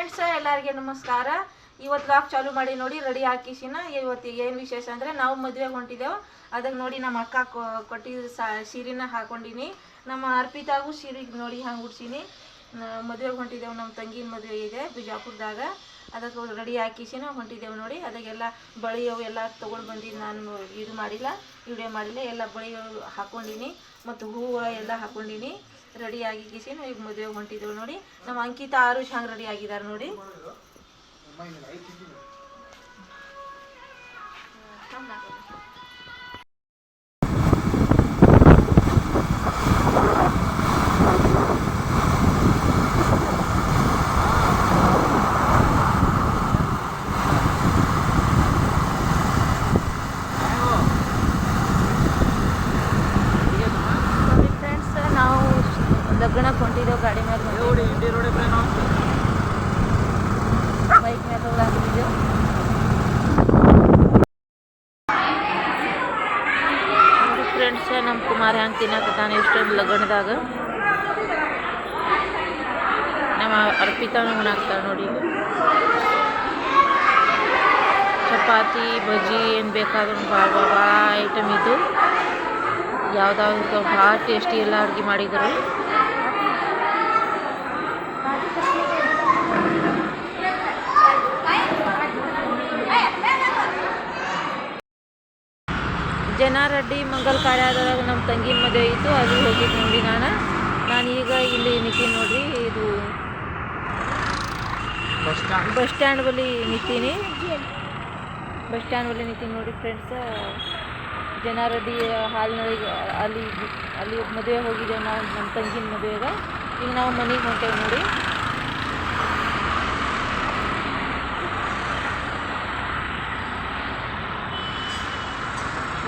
Friends, ಎಲ್ಲರಿಗೆ ನಮಸ್ಕಾರ. ಇವತ್ತು ಲಾಕ್ ಚಾಲು ಮಾಡಿ ನೋಡಿ ರೆಡಿ ಹಾಕಿಸಿನ ಇವತ್ತು ಏನು ವಿಶೇಷ ಅಂದರೆ, ನಾವು ಮದುವೆಗೆ ಹೊಂಟಿದ್ದೆವು ಅದಕ್ಕೆ ನೋಡಿ ನಮ್ಮ ಅಕ್ಕ ಕೊಟ್ಟಿದ್ದ ಸಾ, ಸೀರೆನ ಹಾಕೊಂಡಿನಿ. ನಮ್ಮ ಅರ್ಪಿತಾಗೂ ಸೀರೆಗೆ ನೋಡಿ ಹಂಗೆ ಉಡ್ಸೀನಿ. ಮದುವೆಗೆ ಹೊಂಟಿದ್ದೆವು ನಮ್ಮ ತಂಗಿನ ಮದುವೆ ಇದೆ ಬಿಜಾಪುರದಾಗ. ಅದಕ್ಕೆ ರೆಡಿ ಹಾಕಿಸಿನ ಹೊಂಟಿದ್ದೆವು ನೋಡಿ. ಅದಕ್ಕೆಲ್ಲ ಬಳಿ ಅವು ಎಲ್ಲ ತೊಗೊಂಡು ಬಂದಿದ್ದು ನಾನು ಇದು ಮಾಡಿಲ್ಲ ವಿಡಿಯೋ ಮಾಡಿಲ್ಲ. ಎಲ್ಲ ಬಳಿ ಹಾಕ್ಕೊಂಡಿನಿ ಹಾಕೊಂಡಿನಿ ಮತ್ತು ಹೂವು ಎಲ್ಲ ಹಾಕೊಂಡಿನಿ. ರೆಡಿ ಆಗಿ ಕಿಸಿನ ಈಗ ಮದುವೆಗೆ ಹೊಂಟಿದ್ದೆವು ನೋಡಿ. ನಮ್ಮ ಅಂಕಿತ ಆರು ಹಂಗೆ ರೆಡಿ ಆಗಿದ್ದಾರೆ ನೋಡಿ ಫ್ರೆಂಡ್ಸ್ ನಾವು ಲಗ್ನಕ್ಕೆ ಹೊಂಟಿದ್ದೆವು ಗಾಡಿ ಮೇಲೆ ಬೈಕ್ ಮೇಲೆ ಹೋಗಾಕಿದ್ದೆವು ನೋಡಿ ಫ್ರೆಂಡ್ಸ್ ನಮ್ಮ ಕುಮಾರ್ ಹ್ಯಾಂಗೆ ತಿನ್ನಕತ್ತಾನೆ ಇಷ್ಟೊಂದು ಲಗ್ನದಾಗ ನಮ್ಮ ಅರ್ಪಿತಾನು ಉಣಾಕ್ತಾಳೆ ನೋಡಿ. ಚಪಾತಿ ಬಜ್ಜಿ ಏನು ಬೇಕಾದ್ರೂ ಭಾಳ ಭಾಳ ಐಟಮ್ ಇದು. ಯಾವುದಾದ್ರು ಭಾಳ ಟೇಸ್ಟಿ ಎಲ್ಲ ಅಡುಗೆ ಮಾಡಿದರು ಜನಾರೆಡ್ಡಿ ಮಂಗಲ್ ಕಾರ್ಯಾಲಯದಾಗ ನಮ್ಮ ತಂಗಿ ಮದುವೆ ಇತ್ತು ಅಲ್ಲಿ ಹೋಗಿದ್ದು ನೋಡಿ ನಾನು. ನಾನು ಈಗ ಇಲ್ಲಿ ನಿಂತೀನಿ ನೋಡ್ರಿ ಇದು ಬಸ್ ಸ್ಟ್ಯಾಂಡ್. ಬಳಿ ನಿಂತೀನಿ ಬಸ್ ಸ್ಟ್ಯಾಂಡ್ ಬಳಿ ನಿಂತೀನಿ ನೋಡಿ ಫ್ರೆಂಡ್ಸ್. ಜನಾರೆಡ್ಡಿ ಹಾಲ್ನೊಳಗೆ ಅಲ್ಲಿ ಅಲ್ಲಿ ಮದುವೆ ಹೋಗಿದ್ದೇವೆ ನಾವು ನಮ್ಮ ತಂಗಿನ ಮದುವೆಗೆ. ಈಗ ನಾವು ಮನೆಗೆ ಹೊಂಟೇವೆ ನೋಡಿ.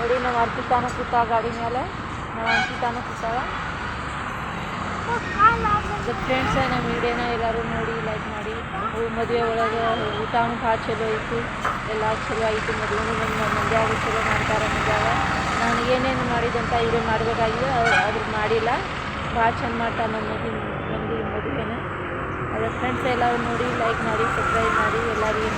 ನೋಡಿ ನಮ್ಮ ಅರ್ಪಿತಾನು ಕೂತ ಗಾಡಿ ಮೇಲೆ. ನಮ್ಮ ಅರ್ಪಿತಾನು ಕೂತಾಳ ಫ್ರೆಂಡ್ಸ್ ನಮ್ಮ ವಿಡಿಯೋನ ಎಲ್ಲರೂ ನೋಡಿ ಲೈಕ್ ಮಾಡಿ. ಮದುವೆ ಒಳಗೆ ಊಟನೂ ಭಾಳ ಚಲೋ ಇತ್ತು ಎಲ್ಲ ಚಲೋ ಆಯಿತು ಮದುವೆನೂ ನಮ್ಮ ಮಂದ್ಯಾಗ ಚಲೋ ಮಾಡ್ತಾರೆ ಮಂದ್ಯಾಗ ನಾನು ಏನೇನು ಮಾಡಿದಂತ ವಿಡಿಯೋ ಮಾಡಬೇಕಾಗಿದೆ ಅವ್ರು ಮಾಡಿಲ್ಲ. ಭಾಳ ಚಂದ ಮಾಡ್ತಾರೆ ನಮ್ಮ ಮದುವೆ ಮಂದಿ ಮದುವೆನ. ಅದ್ರ ಫ್ರೆಂಡ್ಸ್ ಎಲ್ಲರೂ ನೋಡಿ ಲೈಕ್ ಮಾಡಿ ಸಬ್ಸ್ಕ್ರೈಬ್ ಮಾಡಿ. ಎಲ್ಲರಿಗೂ